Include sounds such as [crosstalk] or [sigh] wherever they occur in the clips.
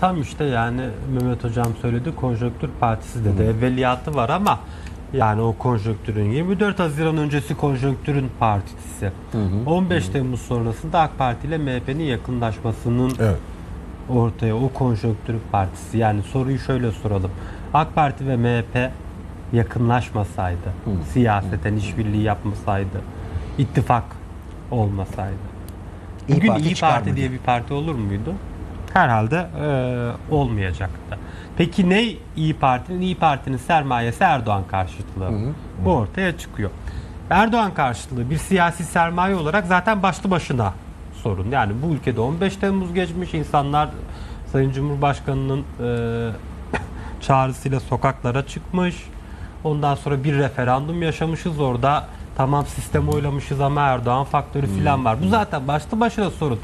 Tam işte yani Mehmet Hocam söyledi konjonktür partisi dedi. Evveliyatı var ama yani o konjonktürün 24 Haziran öncesi konjonktürün partisi. 15 Temmuz sonrasında AK Parti ile MHP'nin yakınlaşmasının Evet. ortaya o konjonktürün partisi. Yani soruyu şöyle soralım. AK Parti ve MHP yakınlaşmasaydı, siyaseten işbirliği yapmasaydı, ittifak olmasaydı. İYİ Bugün Parti İyi Parti diye bir parti olur muydu? Herhalde e, olmayacaktı. Peki ne İyi Parti'nin? İyi Parti'nin sermayesi Erdoğan karşıtlığı. Bu ortaya çıkıyor. Erdoğan karşıtlığı bir siyasi sermaye olarak zaten başlı başına sorun. Yani bu ülkede 15 Temmuz geçmiş insanlar Sayın Cumhurbaşkanı'nın e, [coughs] çağrısıyla sokaklara çıkmış. Ondan sonra bir referandum yaşamışız orada. Tamam sistem oylamışız ama Erdoğan faktörü filan var. Bu zaten başlı başına sorun.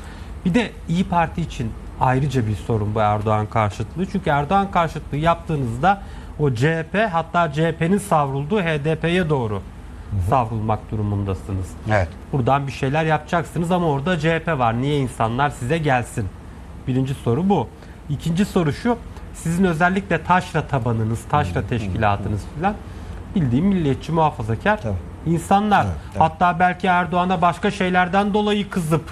Bir de İyi Parti için ayrıca bir sorun bu Erdoğan karşıtlığı. Çünkü Erdoğan karşıtlığı yaptığınızda o CHP hatta CHP'nin savrulduğu HDP'ye doğru savrulmak durumundasınız. Evet. Buradan bir şeyler yapacaksınız ama orada CHP var. Niye insanlar size gelsin? Birinci soru bu. İkinci soru şu. Sizin özellikle taşra tabanınız, taşra teşkilatınız filan bildiğim milliyetçi muhafazakar Tabii. insanlar. Evet, tabii. Hatta belki Erdoğan'a başka şeylerden dolayı kızıp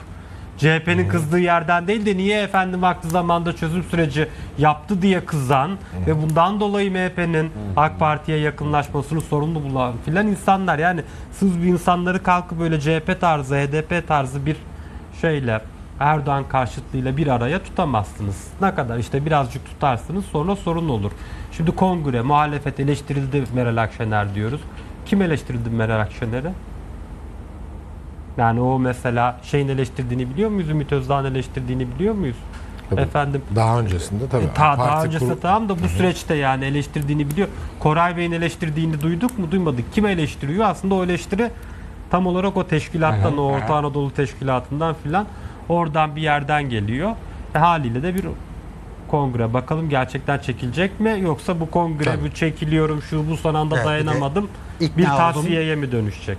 CHP'nin kızdığı yerden değil de niye efendim vakti zamanda çözüm süreci yaptı diye kızan ve bundan dolayı MHP'nin AK Parti'ye yakınlaşmasını sorumlu bulan filan insanlar. Yani siz bir insanları kalkıp böyle CHP tarzı, HDP tarzı bir şeyle Erdoğan karşıtlığıyla bir araya tutamazsınız. Ne kadar işte birazcık tutarsınız sonra sorun olur. Şimdi kongre, muhalefet eleştirildi Meral Akşener diyoruz. Kim eleştirildi Meral Akşener'i? Yani o mesela şeyin eleştirdiğini biliyor muyuz? Ümit Özdağ'ın eleştirdiğini biliyor muyuz? Tabii. Efendim Daha öncesinde tabii. e, ta, daha öncesinde kuru- tamam da bu süreçte yani eleştirdiğini biliyor. Koray Bey'in eleştirdiğini duyduk mu? Duymadık. Kim eleştiriyor? Aslında o eleştiri tam olarak o teşkilattan, o Orta Anadolu teşkilatından filan oradan bir yerden geliyor. E, haliyle de bir kongre. Bakalım gerçekten çekilecek mi? Yoksa bu kongre Tabii. bu çekiliyorum şu bu son anda Evet, bir dayanamadım. Bir oldum. tavsiyeye mi dönüşecek?